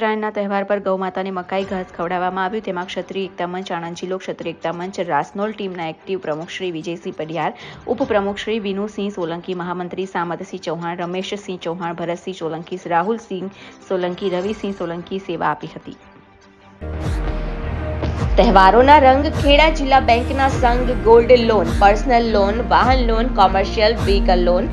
ઉત્તરાયણના તહેવાર પર ગૌમાતાને મકાઈ ઘાસ ખવડાવવામાં આવ્યું. તેમાં ક્ષત્રિય એકતા મંચ આણંદ જિલ્લો ક્ષત્રિય એકતા મંચ, રાસનોલ ટીમના એક્ટિવ પ્રમુખ શ્રી વિજયસિંહ પડિયાર ઉપપ્રમુખ શ્રી વિનુસિંહ સોલંકી, મહામંત્રી સામતસિંહ ચૌહાણ, રમેશસિંહ ચૌહાણ, ભરતસિંહ સોલંકી, રાહુલસિંહ સોલંકી, રવિસિંહ સોલંકી સેવા આપી હતી. તહેવારોના રંગ ખેડા જિલ્લા બેંકના સંઘ ગોલ્ડ લોન, પર્સનલ લોન, વાહન loan, commercial vehicle loan